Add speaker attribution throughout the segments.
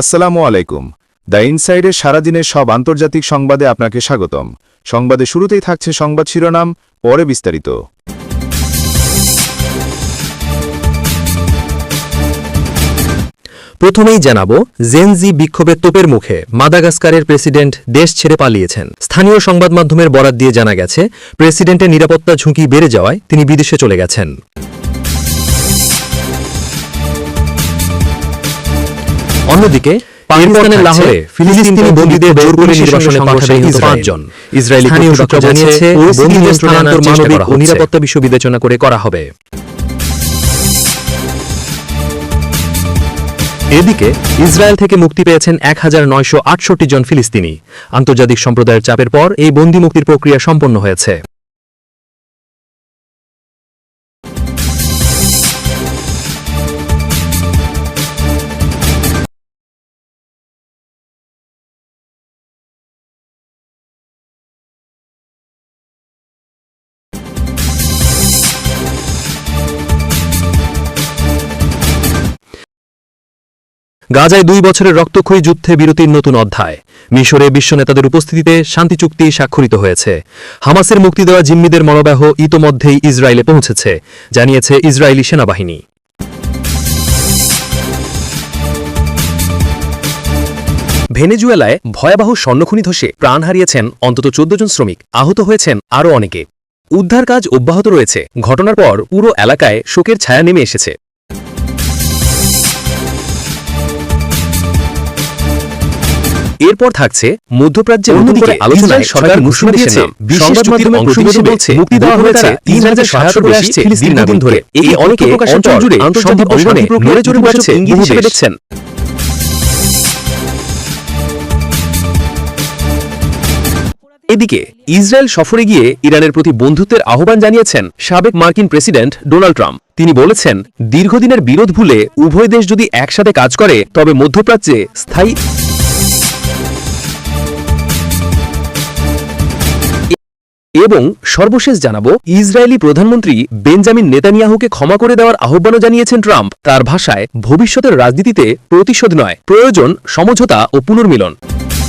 Speaker 1: আসসালামু আলাইকুম দ্য ইনসাইডের সারাদিনের সব আন্তর্জাতিক সংবাদে আপনাকে স্বাগতম সংবাদে শুরুতেই থাকছে সংবাদ শিরোনাম পরে বিস্তারিত
Speaker 2: প্রথমেই জানাবো জেনজি বিক্ষোভের তোপের মুখে মাদাগাস্কারের প্রেসিডেন্ট দেশ ছেড়ে পালিয়েছেন স্থানীয় সংবাদ মাধ্যমের বরাত দিয়ে জানা গেছে প্রেসিডেন্টের নিরাপত্তা ঝুঁকি বেড়ে যাওয়ায় তিনি বিদেশে চলে গেছেন অন্যদিকে পাকিস্তানের লাহোরে ফিলিস্তিনি বন্দীদের জোর করে নির্বাসনে পাঠাবে পাঁচজন ইসরায়েলি কর্তৃপক্ষ জানিয়েছে বন্দীদের স্থানান্তর মানবিক ও নিরাপত্তা বিষয় বিবেচনা করে করা হবে এদিকে ইসরায়েল থেকে মুক্তি পেয়েছেন এক হাজার নয়শো আটষট্টি জন ফিলিস্তিনি আন্তর্জাতিক সম্প্রদায়ের চাপের পর এই বন্দি মুক্তির প্রক্রিয়া সম্পন্ন হয়েছে গাজায় দুই বছরের রক্তক্ষয়ী যুদ্ধে বিরতির নতুন অধ্যায় মিশরে বিশ্ব নেতাদের উপস্থিতিতে শান্তি চুক্তি স্বাক্ষরিত হয়েছে হামাসের মুক্তি দেওয়া জিম্মিদের মরব্যাহ ইতোমধ্যেই ইসরায়েলে পৌঁছেছে জানিয়েছে ইসরায়েলি সেনাবাহিনী ভেনেজুয়েলায় ভয়াবহ স্বর্ণখনি ধসে প্রাণ হারিয়েছেন অন্তত চোদ্দ জন শ্রমিক আহত হয়েছেন আরও অনেকে উদ্ধার কাজ অব্যাহত রয়েছে ঘটনার পর পুরো এলাকায় শোকের ছায়া নেমে এসেছে এরপর থাকছে মধ্যপ্রাচ্যের অন্যদিকে আলোচনায় সরকার ঘোষণা দিয়েছে মাধ্যমে অংশ হিসেবে বলছে মুক্তি দেওয়া তিন হাজার করে আসছে দীর্ঘদিন ধরে এই অনেকে অঞ্চল জুড়ে আন্তর্জাতিক নড়ে চড়ে বসেছে হিসেবে দেখছেন এদিকে ইসরায়েল সফরে গিয়ে ইরানের প্রতি বন্ধুত্বের আহ্বান জানিয়েছেন সাবেক মার্কিন প্রেসিডেন্ট ডোনাল্ড ট্রাম্প তিনি বলেছেন দীর্ঘদিনের বিরোধ ভুলে উভয় দেশ যদি একসাথে কাজ করে তবে মধ্যপ্রাচ্যে স্থায়ী এবং সর্বশেষ জানাব ইসরায়েলি প্রধানমন্ত্রী বেঞ্জামিন নেতানিয়াহুকে ক্ষমা করে দেওয়ার আহ্বানও জানিয়েছেন ট্রাম্প তার ভাষায় ভবিষ্যতের রাজনীতিতে প্রতিশোধ নয় প্রয়োজন সমঝোতা ও পুনর্মিলন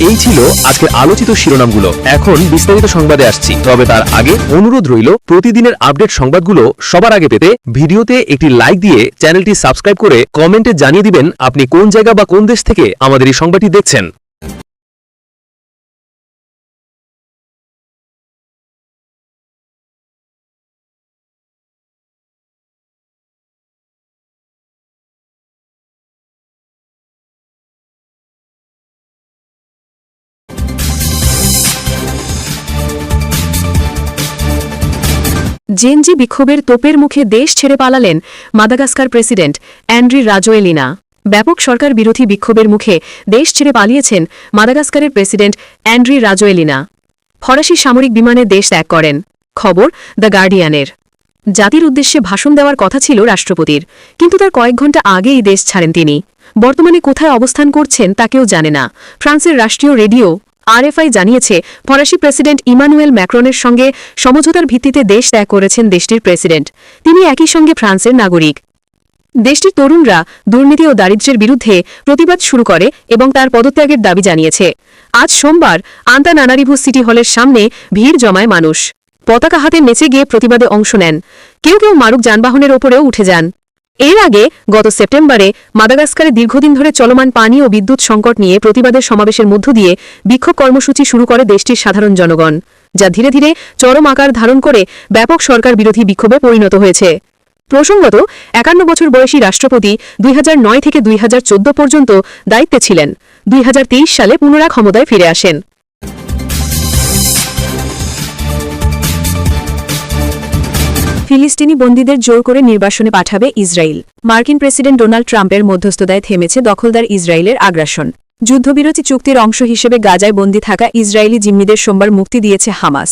Speaker 2: এই ছিল আজকের আলোচিত শিরোনামগুলো এখন বিস্তারিত সংবাদে আসছি তবে তার আগে অনুরোধ রইল প্রতিদিনের আপডেট সংবাদগুলো সবার আগে পেতে ভিডিওতে একটি লাইক দিয়ে চ্যানেলটি সাবস্ক্রাইব করে কমেন্টে জানিয়ে দিবেন আপনি কোন জায়গা বা কোন দেশ থেকে আমাদের এই সংবাদটি দেখছেন
Speaker 3: জেনজি বিক্ষোভের তোপের মুখে দেশ ছেড়ে পালালেন মাদাগাস্কার প্রেসিডেন্ট অ্যান্ড্রি রাজোয়েলিনা ব্যাপক সরকার বিরোধী বিক্ষোভের মুখে দেশ ছেড়ে পালিয়েছেন মাদাগাস্কারের প্রেসিডেন্ট অ্যান্ড্রি রাজোয়েলিনা ফরাসি সামরিক বিমানে দেশ ত্যাগ করেন খবর দ্য গার্ডিয়ানের জাতির উদ্দেশ্যে ভাষণ দেওয়ার কথা ছিল রাষ্ট্রপতির কিন্তু তার কয়েক ঘণ্টা আগেই দেশ ছাড়েন তিনি বর্তমানে কোথায় অবস্থান করছেন তা কেউ জানে না ফ্রান্সের রাষ্ট্রীয় রেডিও আরএফআই জানিয়েছে ফরাসি প্রেসিডেন্ট ইমানুয়েল ম্যাক্রনের সঙ্গে সমঝোতার ভিত্তিতে দেশ ত্যাগ করেছেন দেশটির প্রেসিডেন্ট তিনি একই সঙ্গে ফ্রান্সের নাগরিক দেশটির তরুণরা দুর্নীতি ও দারিদ্র্যের বিরুদ্ধে প্রতিবাদ শুরু করে এবং তার পদত্যাগের দাবি জানিয়েছে আজ সোমবার আন্তানানারিভু সিটি হলের সামনে ভিড় জমায় মানুষ পতাকা হাতে নেচে গিয়ে প্রতিবাদে অংশ নেন কেউ কেউ মারুক যানবাহনের ওপরেও উঠে যান এর আগে গত সেপ্টেম্বরে মাদাগাস্কারে দীর্ঘদিন ধরে চলমান পানি ও বিদ্যুৎ সংকট নিয়ে প্রতিবাদের সমাবেশের মধ্য দিয়ে বিক্ষোভ কর্মসূচি শুরু করে দেশটির সাধারণ জনগণ যা ধীরে ধীরে চরম আকার ধারণ করে ব্যাপক সরকার বিরোধী বিক্ষোভে পরিণত হয়েছে প্রসঙ্গত একান্ন বছর বয়সী রাষ্ট্রপতি দুই থেকে দুই পর্যন্ত দায়িত্বে ছিলেন দুই সালে পুনরায় ক্ষমতায় ফিরে আসেন
Speaker 4: ফিলিস্তিনি বন্দীদের জোর করে নির্বাসনে পাঠাবে ইসরায়েল মার্কিন প্রেসিডেন্ট ডোনাল্ড ট্রাম্পের মধ্যস্থতায় থেমেছে দখলদার ইসরায়েলের আগ্রাসন যুদ্ধবিরতি চুক্তির অংশ হিসেবে গাজায় বন্দী থাকা ইসরায়েলি জিম্মিদের সোমবার মুক্তি দিয়েছে হামাস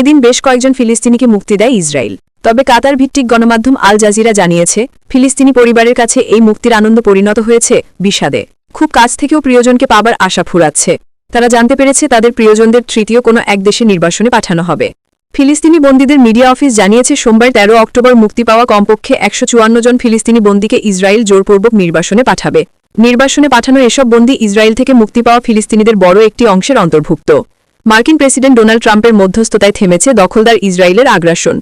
Speaker 4: এদিন বেশ কয়েকজন ফিলিস্তিনিকে মুক্তি দেয় ইসরায়েল তবে কাতার ভিত্তিক গণমাধ্যম আল জাজিরা জানিয়েছে ফিলিস্তিনি পরিবারের কাছে এই মুক্তির আনন্দ পরিণত হয়েছে বিষাদে খুব কাছ থেকেও প্রিয়জনকে পাবার আশা ফুরাচ্ছে তারা জানতে পেরেছে তাদের প্রিয়জনদের তৃতীয় কোনো এক দেশে নির্বাসনে পাঠানো হবে ফিলিস্তিনি বন্দীদের মিডিয়া অফিস জানিয়েছে সোমবার তেরো অক্টোবর মুক্তি পাওয়া কমপক্ষে একশো জন ফিলিস্তিনি বন্দীকে ইসরায়েল জোরপূর্বক নির্বাসনে পাঠাবে নির্বাসনে পাঠানো এসব বন্দী ইসরায়েল থেকে মুক্তি পাওয়া ফিলিস্তিনিদের বড় একটি অংশের অন্তর্ভুক্ত মার্কিন প্রেসিডেন্ট ডোনাল্ড ট্রাম্পের মধ্যস্থতায় থেমেছে দখলদার ইসরায়েলের আগ্রাসন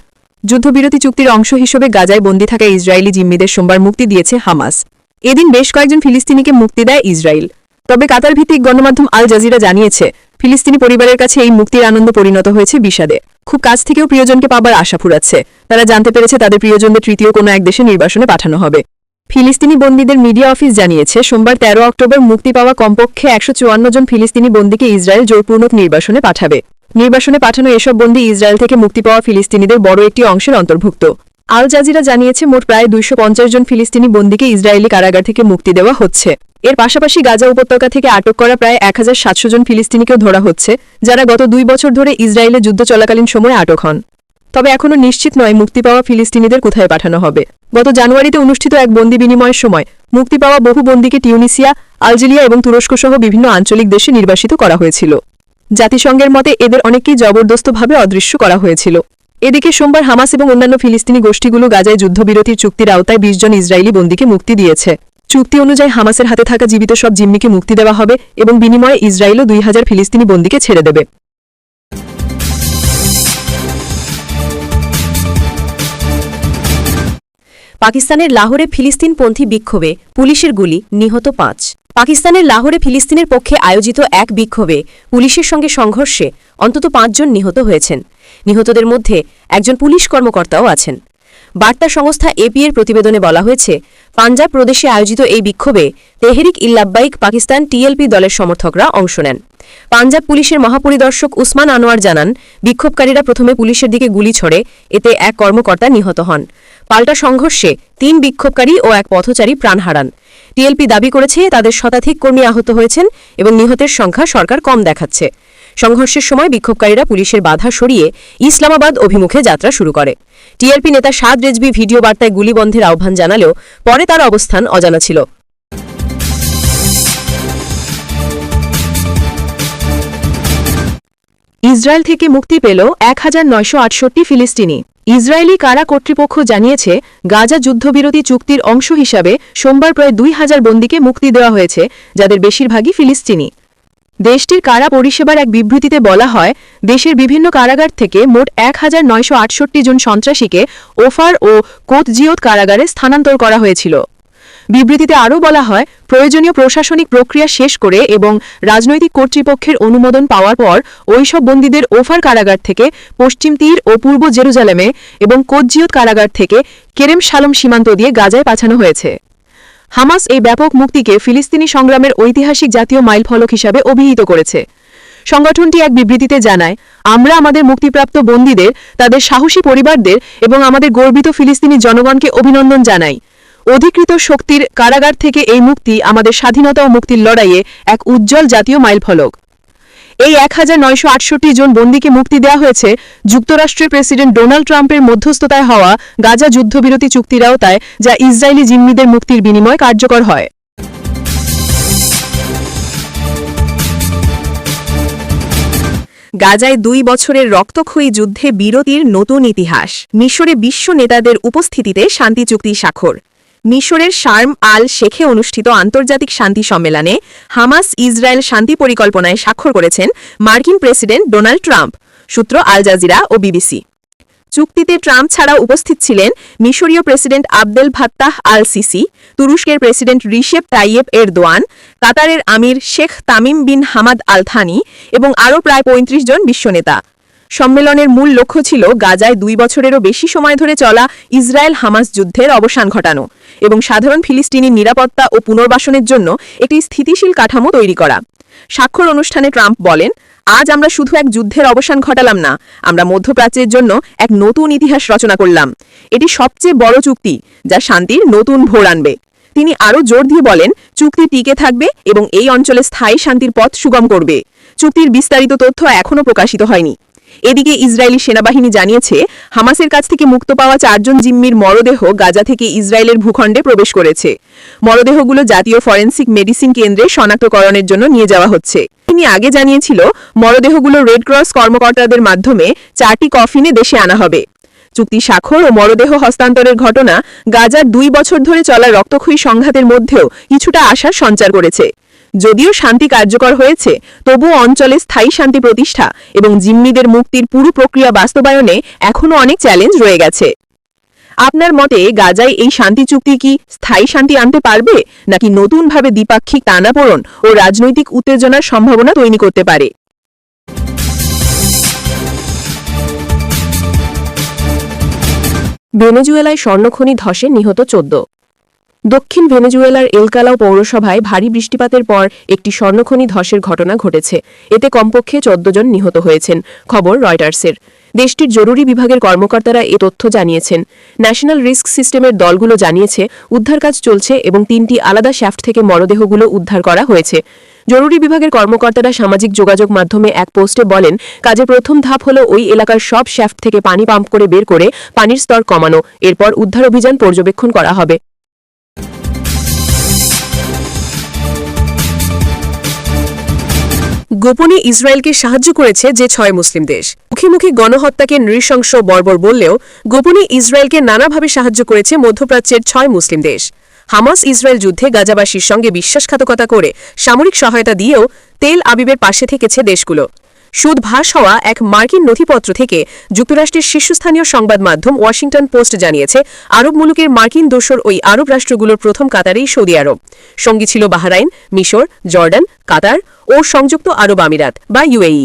Speaker 4: যুদ্ধবিরতি চুক্তির অংশ হিসেবে গাজায় বন্দী থাকা ইসরায়েলি জিম্মিদের সোমবার মুক্তি দিয়েছে হামাস এদিন বেশ কয়েকজন ফিলিস্তিনিকে মুক্তি দেয় ইসরায়েল তবে কাতার ভিত্তিক গণমাধ্যম আল জাজিরা জানিয়েছে ফিলিস্তিনি পরিবারের কাছে এই মুক্তির আনন্দ পরিণত হয়েছে বিষাদে খুব কাছ থেকেও প্রিয়জনকে পাবার আশা ফুরাচ্ছে তারা জানতে পেরেছে তাদের প্রিয়জনদের তৃতীয় কোনো এক দেশে নির্বাসনে পাঠানো হবে ফিলিস্তিনি বন্দীদের মিডিয়া অফিস জানিয়েছে সোমবার ১৩ অক্টোবর মুক্তি পাওয়া কমপক্ষে একশো জন ফিলিস্তিনি বন্দীকে ইসরায়েল জোরপূর্ণক নির্বাসনে পাঠাবে নির্বাসনে পাঠানো এসব বন্দী ইসরায়েল থেকে মুক্তি পাওয়া ফিলিস্তিনিদের বড় একটি অংশের অন্তর্ভুক্ত আল জাজিরা জানিয়েছে মোট প্রায় দুইশো জন ফিলিস্তিনি বন্দীকে ইসরায়েলি কারাগার থেকে মুক্তি দেওয়া হচ্ছে এর পাশাপাশি গাজা উপত্যকা থেকে আটক করা প্রায় এক জন ফিলিস্তিনিকেও ধরা হচ্ছে যারা গত দুই বছর ধরে ইসরায়েলে যুদ্ধ চলাকালীন সময়ে আটক হন তবে এখনও নিশ্চিত নয় মুক্তি পাওয়া ফিলিস্তিনিদের কোথায় পাঠানো হবে গত জানুয়ারিতে অনুষ্ঠিত এক বন্দি বিনিময়ের সময় মুক্তি পাওয়া বহু বন্দীকে টিউনিসিয়া আলজেরিয়া এবং তুরস্ক সহ বিভিন্ন আঞ্চলিক দেশে নির্বাসিত করা হয়েছিল জাতিসংঘের মতে এদের অনেককেই জবরদস্তভাবে অদৃশ্য করা হয়েছিল এদিকে সোমবার হামাস এবং অন্যান্য ফিলিস্তিনি গোষ্ঠীগুলো গাজায় যুদ্ধবিরতির চুক্তির আওতায় বিশ জন ইসরায়েলি বন্দীকে মুক্তি দিয়েছে চুক্তি অনুযায়ী হামাসের হাতে থাকা জীবিত সব জিম্মিকে মুক্তি দেওয়া হবে এবং বিনিময়ে ইসরায়েলও দুই হাজার ফিলিস্তিনি বন্দীকে ছেড়ে দেবে
Speaker 5: পাকিস্তানের লাহোরে ফিলিস্তিনপন্থী বিক্ষোভে পুলিশের গুলি নিহত পাঁচ পাকিস্তানের লাহোরে ফিলিস্তিনের পক্ষে আয়োজিত এক বিক্ষোভে পুলিশের সঙ্গে সংঘর্ষে অন্তত পাঁচজন নিহত হয়েছেন নিহতদের মধ্যে একজন পুলিশ কর্মকর্তাও আছেন বার্তা সংস্থা এপিএর প্রতিবেদনে বলা হয়েছে পাঞ্জাব প্রদেশে আয়োজিত এই বিক্ষোভে তেহরিক ইল্লাব্বাইক পাকিস্তান টিএলপি দলের সমর্থকরা অংশ নেন পাঞ্জাব পুলিশের মহাপরিদর্শক উসমান আনোয়ার জানান বিক্ষোভকারীরা প্রথমে পুলিশের দিকে গুলি ছড়ে এতে এক কর্মকর্তা নিহত হন পাল্টা সংঘর্ষে তিন বিক্ষোভকারী ও এক পথচারী প্রাণ হারান টিএলপি দাবি করেছে তাদের শতাধিক কর্মী আহত হয়েছেন এবং নিহতের সংখ্যা সরকার কম দেখাচ্ছে সংঘর্ষের সময় বিক্ষোভকারীরা পুলিশের বাধা সরিয়ে ইসলামাবাদ অভিমুখে যাত্রা শুরু করে টিআরপি নেতা সাদ রেজবি ভিডিও বার্তায় গুলি বন্ধের আহ্বান জানালেও পরে তার অবস্থান অজানা ছিল
Speaker 6: ইসরায়েল থেকে মুক্তি পেল এক ফিলিস্তিনি ইসরায়েলি কারা কর্তৃপক্ষ জানিয়েছে গাজা যুদ্ধবিরতি চুক্তির অংশ হিসাবে সোমবার প্রায় দুই হাজার বন্দীকে মুক্তি দেওয়া হয়েছে যাদের বেশিরভাগই ফিলিস্তিনি দেশটির কারা পরিষেবার এক বিবৃতিতে বলা হয় দেশের বিভিন্ন কারাগার থেকে মোট এক জন সন্ত্রাসীকে ওফার ও কোতজিয়ত কারাগারে স্থানান্তর করা হয়েছিল বিবৃতিতে আরও বলা হয় প্রয়োজনীয় প্রশাসনিক প্রক্রিয়া শেষ করে এবং রাজনৈতিক কর্তৃপক্ষের অনুমোদন পাওয়ার পর ওইসব বন্দীদের ওফার কারাগার থেকে পশ্চিম তীর ও পূর্ব জেরুজালেমে এবং কোজ্জিয়ত কারাগার থেকে কেরেম সালম সীমান্ত দিয়ে গাজায় পাঠানো হয়েছে হামাস এই ব্যাপক মুক্তিকে ফিলিস্তিনি সংগ্রামের ঐতিহাসিক জাতীয় মাইলফলক হিসাবে অভিহিত করেছে সংগঠনটি এক বিবৃতিতে জানায় আমরা আমাদের মুক্তিপ্রাপ্ত বন্দীদের তাদের সাহসী পরিবারদের এবং আমাদের গর্বিত ফিলিস্তিনি জনগণকে অভিনন্দন জানাই অধিকৃত শক্তির কারাগার থেকে এই মুক্তি আমাদের স্বাধীনতা ও মুক্তির লড়াইয়ে এক উজ্জ্বল জাতীয় মাইলফলক এই এক জন বন্দীকে মুক্তি দেওয়া হয়েছে যুক্তরাষ্ট্রের প্রেসিডেন্ট ডোনাল্ড ট্রাম্পের মধ্যস্থতায় হওয়া গাজা যুদ্ধবিরতি চুক্তির আওতায় যা ইসরায়েলি জিম্মিদের মুক্তির বিনিময় কার্যকর হয়
Speaker 7: গাজায় দুই বছরের রক্তক্ষয়ী যুদ্ধে বিরতির নতুন ইতিহাস মিশরে বিশ্ব নেতাদের উপস্থিতিতে শান্তি চুক্তি স্বাক্ষর মিশরের শার্ম আল শেখে অনুষ্ঠিত আন্তর্জাতিক শান্তি সম্মেলনে হামাস ইসরায়েল শান্তি পরিকল্পনায় স্বাক্ষর করেছেন মার্কিন প্রেসিডেন্ট ডোনাল্ড ট্রাম্প সূত্র আল জাজিরা ও বিবিসি চুক্তিতে ট্রাম্প ছাড়া উপস্থিত ছিলেন মিশরীয় president Abdel Fattah al Sisi তুরস্কের প্রেসিডেন্ট রিশেপ তাইয়েব এরদোয়ান কাতারের আমির Sheikh Tamim bin Hamad Al Thani এবং আরও প্রায় পঁয়ত্রিশ জন বিশ্বনেতা সম্মেলনের মূল লক্ষ্য ছিল গাজায় দুই বছরেরও বেশি সময় ধরে চলা ইসরায়েল হামাস যুদ্ধের অবসান ঘটানো এবং সাধারণ ফিলিস্তিনির নিরাপত্তা ও পুনর্বাসনের জন্য একটি স্থিতিশীল কাঠামো তৈরি করা স্বাক্ষর অনুষ্ঠানে ট্রাম্প বলেন আজ আমরা শুধু এক যুদ্ধের অবসান ঘটালাম না আমরা মধ্যপ্রাচ্যের জন্য এক নতুন ইতিহাস রচনা করলাম এটি সবচেয়ে বড় চুক্তি যা শান্তির নতুন ভোর আনবে তিনি আরও জোর দিয়ে বলেন চুক্তি টিকে থাকবে এবং এই অঞ্চলে স্থায়ী শান্তির পথ সুগম করবে চুক্তির বিস্তারিত তথ্য এখনও প্রকাশিত হয়নি এদিকে ইসরায়েলি সেনাবাহিনী জানিয়েছে হামাসের কাছ থেকে মুক্ত পাওয়া চারজন জিম্মির মরদেহ গাজা থেকে ইসরায়েলের ভূখণ্ডে প্রবেশ করেছে মরদেহগুলো জাতীয় ফরেন্সিক মেডিসিন কেন্দ্রে শনাক্তকরণের জন্য নিয়ে যাওয়া হচ্ছে তিনি আগে জানিয়েছিল মরদেহগুলো রেডক্রস কর্মকর্তাদের মাধ্যমে চারটি কফিনে দেশে আনা হবে চুক্তি স্বাক্ষর ও মরদেহ হস্তান্তরের ঘটনা গাজার দুই বছর ধরে চলা রক্তক্ষয়ী সংঘাতের মধ্যেও কিছুটা আশার সঞ্চার করেছে যদিও শান্তি কার্যকর হয়েছে তবুও অঞ্চলে স্থায়ী শান্তি প্রতিষ্ঠা এবং জিম্মিদের মুক্তির পুরো প্রক্রিয়া বাস্তবায়নে এখনও অনেক চ্যালেঞ্জ রয়ে গেছে আপনার মতে গাজায় এই শান্তি চুক্তি কি স্থায়ী শান্তি আনতে পারবে নাকি নতুনভাবে দ্বিপাক্ষিক টানাপোড়ন ও রাজনৈতিক উত্তেজনার সম্ভাবনা তৈরি করতে পারে
Speaker 8: ভেনেজুয়েলায় স্বর্ণখনি ধসে নিহত চোদ্দ দক্ষিণ ভেনেজুয়েলার এলকালাও পৌরসভায় ভারী বৃষ্টিপাতের পর একটি স্বর্ণখনি ধসের ঘটনা ঘটেছে এতে কমপক্ষে চোদ্দ জন নিহত হয়েছেন খবর রয়টার্সের দেশটির জরুরি বিভাগের কর্মকর্তারা এ তথ্য জানিয়েছেন ন্যাশনাল রিস্ক সিস্টেমের দলগুলো জানিয়েছে উদ্ধার কাজ চলছে এবং তিনটি আলাদা শ্যাফট থেকে মরদেহগুলো উদ্ধার করা হয়েছে জরুরি বিভাগের কর্মকর্তারা সামাজিক যোগাযোগ মাধ্যমে এক পোস্টে বলেন কাজের প্রথম ধাপ হলো ওই এলাকার সব শ্যাফট থেকে পানি পাম্প করে বের করে পানির স্তর কমানো এরপর উদ্ধার অভিযান পর্যবেক্ষণ করা হবে
Speaker 9: গোপনে ইসরায়েলকে সাহায্য করেছে যে ছয় মুসলিম দেশ মুখোমুখি গণহত্যাকে নৃশংস বর্বর বললেও গোপনে ইসরায়েলকে নানাভাবে সাহায্য করেছে মধ্যপ্রাচ্যের ছয় মুসলিম দেশ হামাস ইসরায়েল যুদ্ধে গাজাবাসীর সঙ্গে বিশ্বাসঘাতকতা করে সামরিক সহায়তা দিয়েও তেল আবিবের পাশে থেকেছে দেশগুলো সুদ ভাস হওয়া এক মার্কিন নথিপত্র থেকে যুক্তরাষ্ট্রের শীর্ষস্থানীয় সংবাদ মাধ্যম ওয়াশিংটন পোস্ট জানিয়েছে আরব মুলুকের মার্কিন দোষর ওই আরব রাষ্ট্রগুলোর প্রথম কাতারেই সৌদি আরব সঙ্গী ছিল বাহরাইন মিশর জর্ডান কাতার ও সংযুক্ত আরব আমিরাত বা ইউএই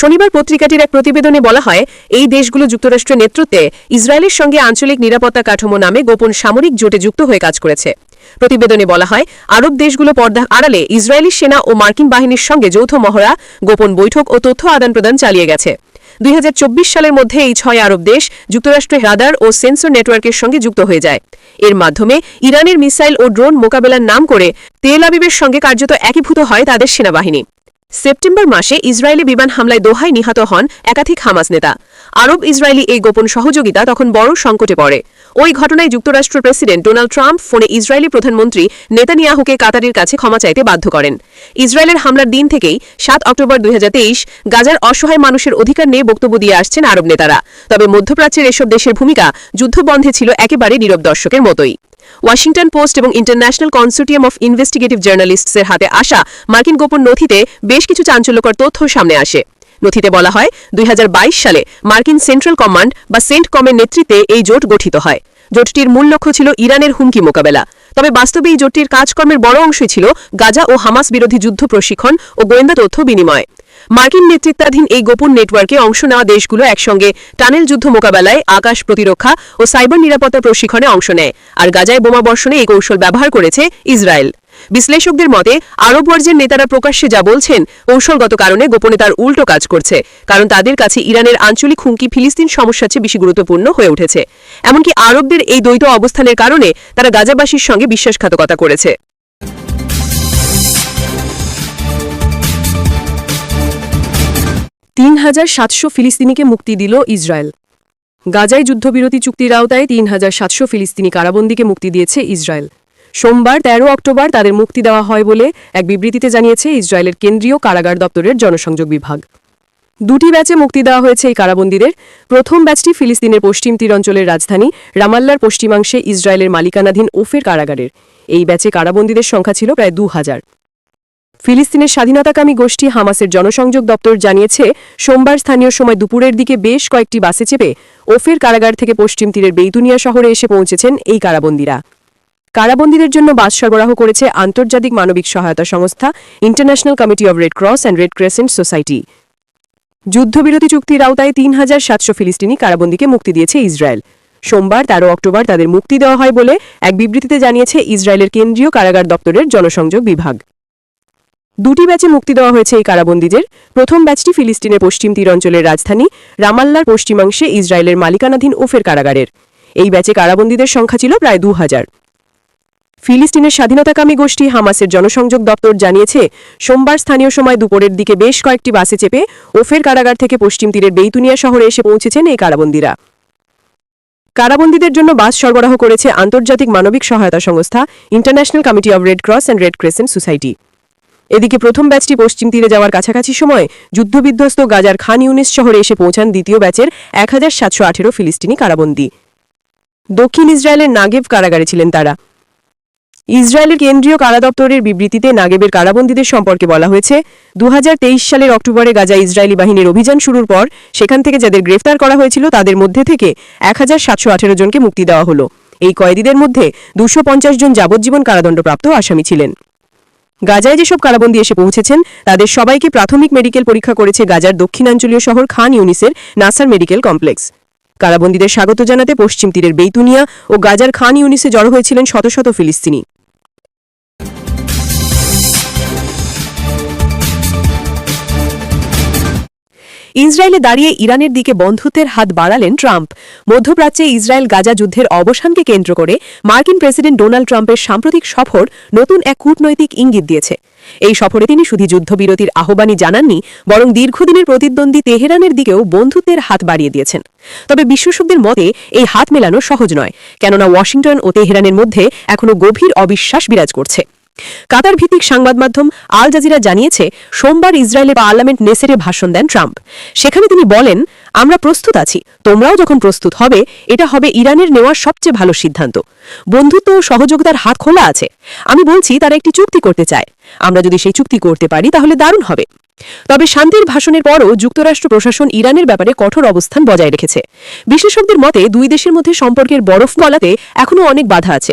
Speaker 9: শনিবার পত্রিকাটির এক প্রতিবেদনে বলা হয় এই দেশগুলো যুক্তরাষ্ট্রের নেতৃত্বে ইসরায়েলের সঙ্গে আঞ্চলিক নিরাপত্তা কাঠামো নামে গোপন সামরিক জোটে যুক্ত হয়ে কাজ করেছে প্রতিবেদনে বলা হয় আরব দেশগুলো পর্দা আড়ালে ইসরায়েলি সেনা ও মার্কিন বাহিনীর সঙ্গে যৌথ মহড়া গোপন বৈঠক ও তথ্য আদান প্রদান চালিয়ে গেছে দুই সালের মধ্যে এই ছয় আরব দেশ যুক্তরাষ্ট্রের রাদার ও সেন্সর নেটওয়ার্কের সঙ্গে যুক্ত হয়ে যায় এর মাধ্যমে ইরানের মিসাইল ও ড্রোন মোকাবেলার নাম করে তেল আবিবের সঙ্গে কার্যত একীভূত হয় তাদের সেনাবাহিনী সেপ্টেম্বর মাসে ইসরায়েলি বিমান হামলায় দোহায় নিহত হন একাধিক হামাস নেতা আরব ইসরায়েলি এই গোপন সহযোগিতা তখন বড় সংকটে পড়ে ওই ঘটনায় যুক্তরাষ্ট্র প্রেসিডেন্ট ডোনাল্ড ট্রাম্প ফোনে ইসরায়েলি প্রধানমন্ত্রী নেতানিয়াহুকে কাতারের কাছে ক্ষমা চাইতে বাধ্য করেন ইসরায়েলের হামলার দিন থেকেই সাত অক্টোবর দুই গাজার অসহায় মানুষের অধিকার নিয়ে বক্তব্য দিয়ে আসছেন আরব নেতারা তবে মধ্যপ্রাচ্যের এসব দেশের ভূমিকা যুদ্ধবন্ধে ছিল একেবারে নীরব দর্শকের মতোই ওয়াশিংটন পোস্ট এবং ইন্টারন্যাশনাল কনসোর্টিয়াম অফ ইনভেস্টিগেটিভ জার্নালিস্টসের হাতে আসা মার্কিন গোপন নথিতে বেশ কিছু চাঞ্চল্যকর তথ্য সামনে আসে নথিতে বলা হয় দুই সালে মার্কিন সেন্ট্রাল কমান্ড বা সেন্ট কমের নেতৃত্বে এই জোট গঠিত হয় জোটটির মূল লক্ষ্য ছিল ইরানের হুমকি মোকাবেলা তবে বাস্তবে এই জোটটির কাজকর্মের বড় অংশই ছিল গাজা ও হামাস বিরোধী যুদ্ধ প্রশিক্ষণ ও গোয়েন্দা তথ্য বিনিময় মার্কিন নেতৃত্বাধীন এই গোপন নেটওয়ার্কে অংশ নেওয়া দেশগুলো একসঙ্গে টানেল যুদ্ধ মোকাবেলায় আকাশ প্রতিরক্ষা ও সাইবার নিরাপত্তা প্রশিক্ষণে অংশ নেয় আর গাজায় বোমাবর্ষণে এই কৌশল ব্যবহার করেছে ইসরায়েল বিশ্লেষকদের মতে আরব বর্জ্যের নেতারা প্রকাশ্যে যা বলছেন কৌশলগত কারণে গোপনে তার উল্টো কাজ করছে কারণ তাদের কাছে ইরানের আঞ্চলিক হুমকি ফিলিস্তিন সমস্যার চেয়ে বেশি গুরুত্বপূর্ণ হয়ে উঠেছে এমনকি আরবদের এই দ্বৈত অবস্থানের কারণে তারা গাজাবাসীর সঙ্গে বিশ্বাসঘাতকতা করেছে
Speaker 10: তিন হাজার সাতশো ফিলিস্তিনিকে মুক্তি দিল ইসরায়েল গাজায় যুদ্ধবিরতি চুক্তির আওতায় তিন হাজার সাতশো ফিলিস্তিনি কারাবন্দীকে মুক্তি দিয়েছে ইসরায়েল সোমবার ১৩ অক্টোবর তাদের মুক্তি দেওয়া হয় বলে এক বিবৃতিতে জানিয়েছে ইসরায়েলের কেন্দ্রীয় কারাগার দপ্তরের জনসংযোগ বিভাগ দুটি ব্যাচে মুক্তি দেওয়া হয়েছে এই কারাবন্দীদের প্রথম ব্যাচটি ফিলিস্তিনের পশ্চিম তীর অঞ্চলের রাজধানী রামাল্লার পশ্চিমাংশে ইসরায়েলের মালিকানাধীন ওফের কারাগারের এই ব্যাচে কারাবন্দীদের সংখ্যা ছিল প্রায় দু হাজার ফিলিস্তিনের স্বাধীনতাকামী গোষ্ঠী হামাসের জনসংযোগ দপ্তর জানিয়েছে সোমবার স্থানীয় সময় দুপুরের দিকে বেশ কয়েকটি বাসে চেপে ওফের কারাগার থেকে পশ্চিম তীরের বেইতুনিয়া শহরে এসে পৌঁছেছেন এই কারাবন্দীরা কারাবন্দীদের জন্য বাস সরবরাহ করেছে আন্তর্জাতিক মানবিক সহায়তা সংস্থা International Committee of Red Cross and Red Crescent Society যুদ্ধবিরতি চুক্তির আওতায় তিন হাজার সাতশো ফিলিস্তিনি কারাবন্দীকে মুক্তি দিয়েছে ইসরায়েল সোমবার তেরো অক্টোবর তাদের মুক্তি দেওয়া হয় বলে এক বিবৃতিতে জানিয়েছে ইসরায়েলের কেন্দ্রীয় কারাগার দপ্তরের জনসংযোগ বিভাগ দুটি ব্যাচে মুক্তি দেওয়া হয়েছে এই কারাবন্দীদের প্রথম ব্যাচটি ফিলিস্তিনের পশ্চিম তীর অঞ্চলের রাজধানী রামাল্লার পশ্চিমাংশে ইসরায়েলের মালিকানাধীন ওফের কারাগারের এই ব্যাচে কারাবন্দীদের সংখ্যা ছিল প্রায় দু হাজার ফিলিস্তিনের স্বাধীনতাকামী গোষ্ঠী হামাসের জনসংযোগ দপ্তর জানিয়েছে সোমবার স্থানীয় সময় দুপুরের দিকে বেশ কয়েকটি বাসে চেপে ওফের কারাগার থেকে পশ্চিম তীরের বেইতুনিয়া শহরে এসে পৌঁছেছেন এই কারাবন্দীরা কারাবন্দীদের জন্য বাস সরবরাহ করেছে আন্তর্জাতিক মানবিক সহায়তা সংস্থা International Committee of Red Cross and Red Crescent Society এদিকে প্রথম ব্যাচটি পশ্চিম তীরে যাওয়ার কাছাকাছি সময়ে যুদ্ধবিধ্বস্ত গাজার খান ইউনিস শহরে এসে পৌঁছান দ্বিতীয় ব্যাচের এক ফিলিস্তিনি কারাবন্দী দক্ষিণ ইসরায়েলের নাগেভ কারাগারে ছিলেন তারা ইসরায়েলের কেন্দ্রীয় কারা দপ্তরের বিবৃতিতে নাগেবের কারাবন্দীদের সম্পর্কে বলা হয়েছে দু সালের অক্টোবরে গাজা ইসরায়েলি বাহিনীর অভিযান শুরুর পর সেখান থেকে যাদের গ্রেফতার করা হয়েছিল তাদের মধ্যে থেকে এক জনকে মুক্তি দেওয়া হলো এই কয়েদিদের মধ্যে দুশো জন যাবজ্জীবন কারাদণ্ডপ্রাপ্ত আসামি ছিলেন গাজায় যেসব কারাবন্দী এসে পৌঁছেছেন তাদের সবাইকে প্রাথমিক মেডিকেল পরীক্ষা করেছে গাজার দক্ষিণাঞ্চলীয় শহর খান ইউনিসের নাসার মেডিকেল কমপ্লেক্স কারাবন্দীদের স্বাগত জানাতে পশ্চিম তীরের বেইতুনিয়া ও গাজার খান ইউনিসে জড়ো হয়েছিলেন শত শত ফিলিস্তিনি
Speaker 11: ইসরায়েলে দাঁড়িয়ে ইরানের দিকে বন্ধুত্বের হাত বাড়ালেন ট্রাম্প মধ্যপ্রাচ্যে ইসরায়েল গাজা যুদ্ধের অবসানকে কেন্দ্র করে মার্কিন প্রেসিডেন্ট ডোনাল্ড ট্রাম্পের সাম্প্রতিক সফর নতুন এক কূটনৈতিক ইঙ্গিত দিয়েছে এই সফরে তিনি শুধু যুদ্ধবিরতির আহ্বানই জানাননি বরং দীর্ঘদিনের প্রতিদ্বন্দ্বী তেহরানের দিকেও বন্ধুত্বের হাত বাড়িয়ে দিয়েছেন তবে বিশেষজ্ঞদের মতে এই হাত মেলানো সহজ নয় কেননা ওয়াশিংটন ও তেহরানের মধ্যে এখনও গভীর অবিশ্বাস বিরাজ করছে কাতার ভিত্তিক সংবাদ মাধ্যম আল জাজিরা জানিয়েছে সোমবার ইসরায়েলের পার্লামেন্ট নেসেরে ভাষণ দেন ট্রাম্প সেখানে তিনি বলেন আমরা প্রস্তুত আছি তোমরাও যখন প্রস্তুত হবে এটা হবে ইরানের নেওয়ার সবচেয়ে ভালো সিদ্ধান্ত বন্ধুত্ব ও সহযোগিতার হাত খোলা আছে আমি বলছি তারা একটি চুক্তি করতে চায় আমরা যদি সেই চুক্তি করতে পারি তাহলে দারুণ হবে তবে শান্তির ভাষণের পরও যুক্তরাষ্ট্র প্রশাসন ইরানের ব্যাপারে কঠোর অবস্থান বজায় রেখেছে বিশেষজ্ঞদের মতে দুই দেশের মধ্যে সম্পর্কের বরফ গলাতে এখনও অনেক বাধা আছে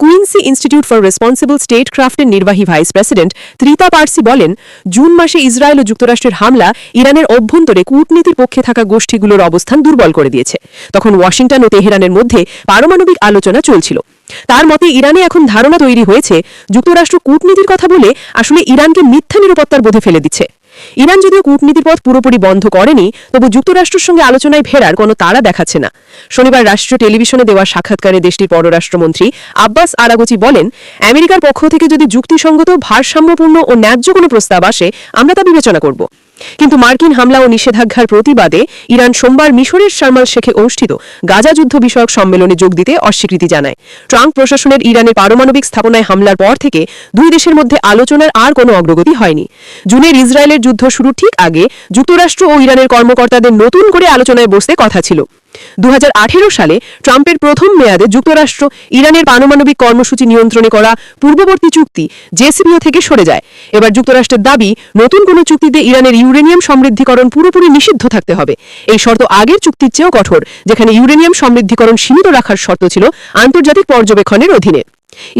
Speaker 11: Quincy Institute for Responsible State ক্রাফটের নির্বাহী ভাইস প্রেসিডেন্ট ত্রিতা পার্সি বলেন জুন মাসে ইসরায়েল ও যুক্তরাষ্ট্রের হামলা ইরানের অভ্যন্তরে কূটনীতির পক্ষে থাকা গোষ্ঠীগুলোর অবস্থান দুর্বল করে দিয়েছে তখন ওয়াশিংটন ও তেহরানের মধ্যে পারমাণবিক আলোচনা চলছিল তার মতে ইরানে এখন ধারণা তৈরি হয়েছে যুক্তরাষ্ট্র কূটনীতির কথা বলে আসলে ইরানকে মিথ্যা নিরাপত্তার বোধে ফেলে দিচ্ছে ইরান যদিও কূটনীতির পথ পুরোপুরি বন্ধ করেনি তবু যুক্তরাষ্ট্রের সঙ্গে আলোচনায় ফেরার কোনো তাড়া দেখাচ্ছে না শনিবার রাষ্ট্রীয় টেলিভিশনে দেওয়া সাক্ষাৎকারে দেশটির পররাষ্ট্রমন্ত্রী আব্বাস আরাগোচি বলেন আমেরিকার পক্ষ থেকে যদি যুক্তিসঙ্গত ভারসাম্যপূর্ণ ও ন্যায্য কোনো প্রস্তাব আসে আমরা তা বিবেচনা করব কিন্তু মার্কিন হামলা ও নিষেধাজ্ঞার প্রতিবাদে ইরান সোমবার মিশরের শারমাল শেখে অনুষ্ঠিত গাজা যুদ্ধ বিষয়ক সম্মেলনে যোগ দিতে অস্বীকৃতি জানায় ট্রাম্প প্রশাসনের ইরানের পারমাণবিক স্থাপনায় হামলার পর থেকে দুই দেশের মধ্যে আলোচনার আর কোনো অগ্রগতি হয়নি জুনের ইসরায়েলের যুদ্ধ শুরু ঠিক আগে যুক্তরাষ্ট্র ও ইরানের কর্মকর্তাদের নতুন করে আলোচনায় বসতে কথা ছিল দু সালে ট্রাম্পের প্রথম মেয়াদে যুক্তরাষ্ট্র ইরানের পারমাণবিক কর্মসূচি নিয়ন্ত্রণে করা পূর্ববর্তী চুক্তি জেসিপিও থেকে সরে যায় এবার যুক্তরাষ্ট্রের দাবি নতুন কোনো চুক্তিতে ইরানের ইউরেনিয়াম সমৃদ্ধিকরণ পুরোপুরি নিষিদ্ধ থাকতে হবে এই শর্ত আগের চুক্তির চেয়েও কঠোর যেখানে ইউরেনিয়াম সমৃদ্ধিকরণ সীমিত রাখার শর্ত ছিল আন্তর্জাতিক পর্যবেক্ষণের অধীনে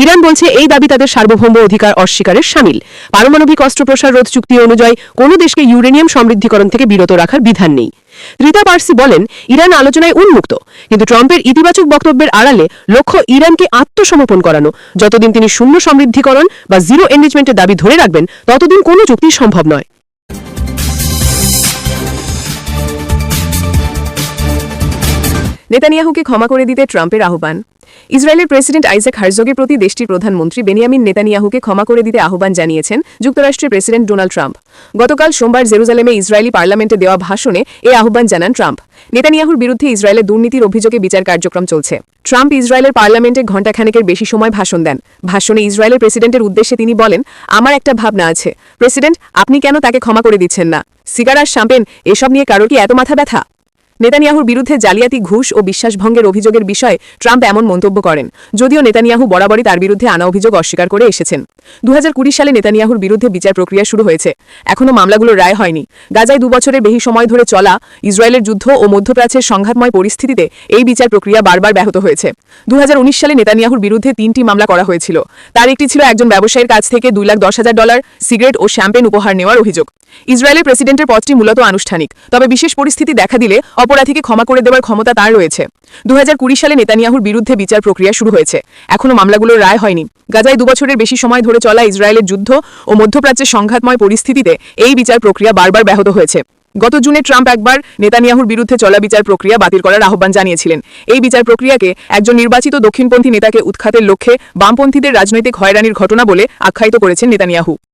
Speaker 11: ইরান বলছে এই দাবি তাদের সার্বভৌম অধিকার অস্বীকারের সামিল পারমাণবিক অস্ত্র প্রসার রোধ চুক্তি অনুযায়ী কোনো দেশকে ইউরেনিয়াম সমৃদ্ধিকরণ থেকে বিরত রাখার বিধান নেই রিতা পার্সি বলেন ইরান আলোচনায় উন্মুক্ত কিন্তু ট্রাম্পের ইতিবাচক বক্তব্যের আড়ালে লক্ষ্য ইরানকে আত্মসমর্পণ করানো যতদিন তিনি শূন্য সমৃদ্ধিকরণ বা জিরো এনগেজমেন্টের দাবি ধরে রাখবেন ততদিন কোনো চুক্তি সম্ভব নয়
Speaker 12: নেতানিয়াহুকে ক্ষমা করে দিতে ট্রাম্পের আহ্বান ইসরায়েলের প্রেসিডেন্ট আইজাক হার্জগের প্রতি দেশটির প্রধানমন্ত্রী বেনিয়ামিন নেতানিয়াহুকে ক্ষমা করে দিতে আহ্বান জানিয়েছেন যুক্তরাষ্ট্রের প্রেসিডেন্ট ডোনাল্ড ট্রাম্প গতকাল সোমবার জেরুজালেমে ইসরায়েলি পার্লামেন্টে দেওয়া ভাষণে এ আহ্বান জানান ট্রাম্প নেতানিয়াহুর বিরুদ্ধে ইসরায়েলের দুর্নীতির অভিযোগে বিচার কার্যক্রম চলছে ট্রাম্প ইসরায়েলের পার্লামেন্টে ঘণ্টাখানেকের বেশি সময় ভাষণ দেন ভাষণে ইসরায়েলের প্রেসিডেন্টের উদ্দেশ্যে তিনি বলেন আমার একটা ভাবনা আছে প্রেসিডেন্ট আপনি কেন তাকে ক্ষমা করে দিচ্ছেন না সিগার আর এসব নিয়ে কারোর কি এত মাথা ব্যথা নেতানিয়াহুর বিরুদ্ধে জালিয়াতি ঘুষ ও বিশ্বাসভঙ্গের অভিযোগের বিষয়ে ট্রাম্প এমন মন্তব্য করেন যদিও নেতানিয়াহু বরাবরই তার বিরুদ্ধে আনা অভিযোগ অস্বীকার করে এসেছেন দু সালে নেতানিয়াহুর বিরুদ্ধে বিচার প্রক্রিয়া শুরু হয়েছে এখনও মামলাগুলোর রায় হয়নি গাজায় দুবছরের বেশি সময় ধরে চলা ইসরায়েলের যুদ্ধ ও মধ্যপ্রাচ্যের সংঘাতময় পরিস্থিতিতে এই বিচার প্রক্রিয়া বারবার ব্যাহত হয়েছে দু সালে নেতানিয়াহুর বিরুদ্ধে তিনটি মামলা করা হয়েছিল তার একটি ছিল একজন ব্যবসায়ীর কাছ থেকে দুই লাখ দশ হাজার ডলার সিগারেট ও শ্যাম্পেন উপহার নেওয়ার অভিযোগ ইসরায়েলের প্রেসিডেন্টের পদটি মূলত আনুষ্ঠানিক তবে বিশেষ পরিস্থিতি দেখা দিলে অপরাধীকে ক্ষমা করে দেওয়ার ক্ষমতা তার রয়েছে দু সালে নেতানিয়াহুর বিরুদ্ধে বিচার প্রক্রিয়া শুরু হয়েছে এখনও মামলাগুলোর রায় হয়নি গাজায় দুবছরের বেশি সময় ধরে চলা ইসরায়েলের যুদ্ধ ও মধ্যপ্রাচ্যের সংঘাতময় পরিস্থিতিতে এই বিচার প্রক্রিয়া বারবার ব্যাহত হয়েছে গত জুনে ট্রাম্প একবার নেতানিয়াহুর বিরুদ্ধে চলা বিচার প্রক্রিয়া বাতিল করার আহ্বান জানিয়েছিলেন এই বিচার প্রক্রিয়াকে একজন নির্বাচিত দক্ষিণপন্থী নেতাকে উৎখাতের লক্ষ্যে বামপন্থীদের রাজনৈতিক হয়রানির ঘটনা বলে আখ্যায়িত করেছেন নেতানিয়াহু